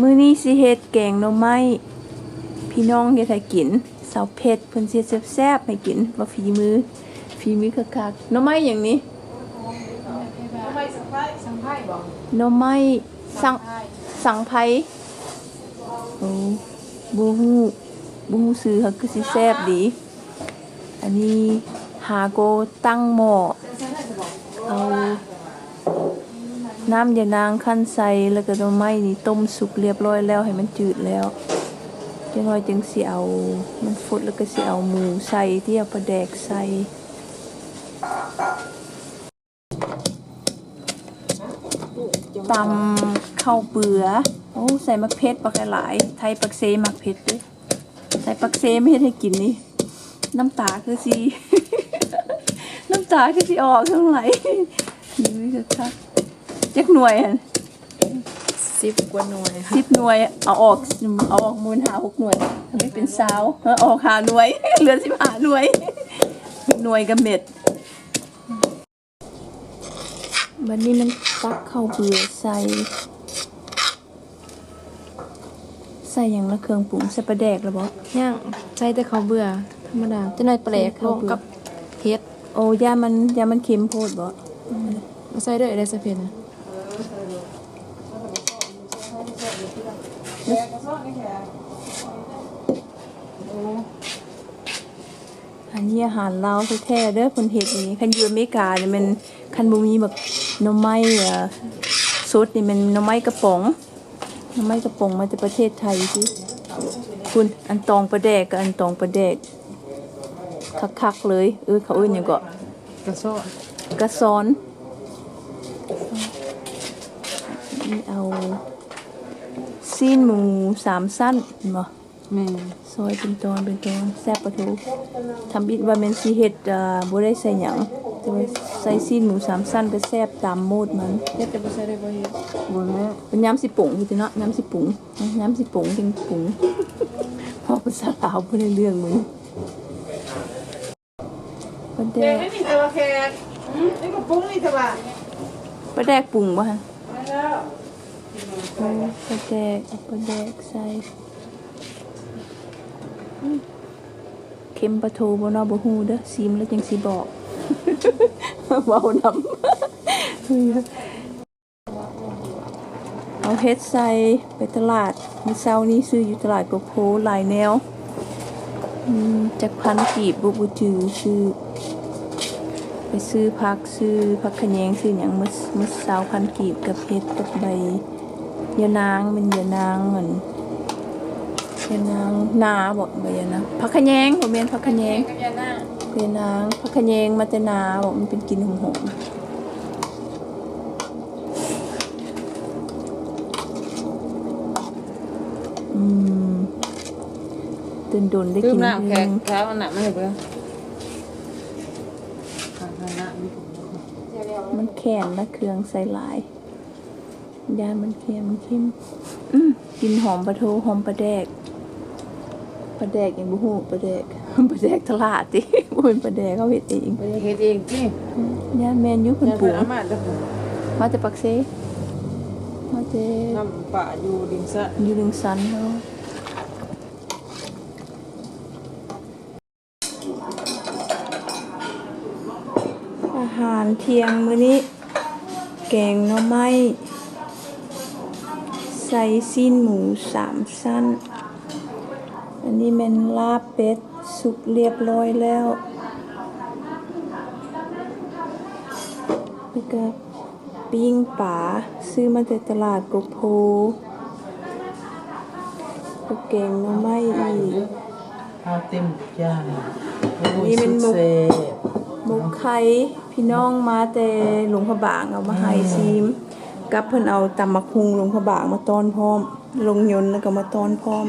มื้อนี้สิเฮ็ดแกงหน่อไม้พี่น้องเฮ็ดให้กินเสาเผ็ดเพิ่นสิแซ่บๆให้กินว่ฝีมือฝีมือคักๆหน่อไม้หยังนี้ไม่สังไพ่สังไพ่บอกหน่อไม้สังสังไผโอ้บ่ฮู้บ่ฮู้ชื่อเขาคือสิแซ่บดี อันนี้หาโกตั้งหม้อเอา น้ำยานางคั่นใส่แล้วก็หน่อไม้นี่ต้มสุกเรียบร้อยแล้วให้มันจืดแล้วจังน้อยจึงสิเอามันฟดแล้วก็เสิเอาหมูใส่ที่เอาปลาแดกใส่ตำข้าวเบื่อโอ้ใส่มักเพชรปักหลาย ไทยปักเซมักเพชรด้วยใส่ปักเซไม่ให้กินนี่ น้ำตาคือสี น้ำตาคือสีออกข้างไหลนี่ก็ค่ะ จักหน่วยอะสิบกว่าหน่วยสิบหน่วย เอาออกเอาออกมูลหาหกหน่วยทำให้เป็นสาวเอาออกหาหน่วย เหลือสิบหาหน่วย หน่วยกับเม็ดวันนี้มันตักข้าวเบื่อใส่ใส่อย่างละเครื่องปรุงใส่ปลาแดกแล้วบ่ย่างใส่แต่เขาวเบื่อธรรมดาจะหน่อยแปลกใส่ข้าวลงเบื่อกับเผ็ดโอ้ยามันยามันเค็มโพดบ่มาใส่ด้วยอะไรสักเผ็ดนะ อันนี้อาหารลาวแท้ๆเด้อเพิ่นเฮ็ดนี่คันอยู่อเมริกานี่มันคันบ่มีแบบหน่อไม้เอ่อสดนี่มันหน่อไม้กระป๋องหน่อไม้กระป๋องมาจากประเทศไทยสิคุณอันตองปลาแดกกับอันตองปลาแดกคักๆเลยเออเขาเอิ้นหยังก็กระโซ่กระซอนนี่เอา ซีนหมูสามสั้นเห็นบ่แม่ซอยเป็นตอนเป็นตอนแซ่บปะทูทำบิดว่าแม่นสิเฮ็ดอ่าบ่ได้ใส่หยังแต่ว่าใส่ซีนหมูสามสั้นก็แซ่บตามโมดมันเผ็ดแต่บ่ใส่ได้บ่เฮ็ดบ่แม่เป็นยำสิปุ๋งอยู่ติเนาะยำสิปุ๋งยำสิปุ๋งจังปุ๋งพอภาษาลาวบ่ได้เรื่องมึงปลาแดเด็กกไม่มีแต่ว่าแขกอืมนี่ก็ปรุงนี่แต่ว่าปลาแดกปรุงบ่ฮะไปแล้ว โอ้ปลาแดกเอาปลาแดกใส่เค็มปลาทูบนาะบ่ฮู้เด้อซิมแล้วจังสิบอกเว้านำเอาเฮ็ดใส่ไปตลาดมื้อเช้านี้ซื้ออยู่ตลาดกโพหลายแนวอืมจักพันกีบบ่บ่จือซื้อไปซื้อผักซื้อผักขะแยงซื้อหยังมื้อมื้อเช้าพันกีบกับเฮ็ดกับใบ ยะนางมันยะนางเหมือนยะนางนาบ่ใบยะนางผักขะแยงบ่แม่นผักขะแยงกับยาหน้าเวียนางพักขะแยงมาแต่นาบอกมันเป็นกลินหอมๆอืมตื่นดนได้คือกินน้ำแขเองกเช้ามันหนักมากเลยเบื่อมันแข็งและเครื่องใส่หลาย ยานมันเค็มมันเข้มอืมกินหอมปลาทูหอมปลาแดกปลาแดกอย่างบุหูปลาแดกปลาแดกตลาดติบ่เป็นปลาแดกเขาเห็ดเองไปเฮ็ดเองที่ยานแมนอยุคนยาปลูเพิ่นกเอามาเด้อมาแต่ปักเซมาแต่น้ำป่าอยู่ดินซะอยู่ลึงสันเขาอาหารเที่ยงมื้อนี้ แกงหน่อไม้ ใส่ซีนหมูสามสั้น อันนี้เป็นลาบเป็ดสุกเรียบร้อยแล้วแล้วก็ปิ้งป่าซื้อมาจากตลาดกกโพก็แกงหน่อไม้อีกข้าวเต็มจานนี่เป็นมุกเซ่หมุกไข่พี่น้องมาแต่หลวงพระบางเอามาให้ซีม กับเพิ่นเอาตำมักฮุงลงพระบางมาต้อนพร้อม ลงยนต์แล้วก็มาต้อนพร้อม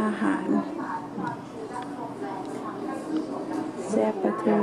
อาหารแซ่บปลาทู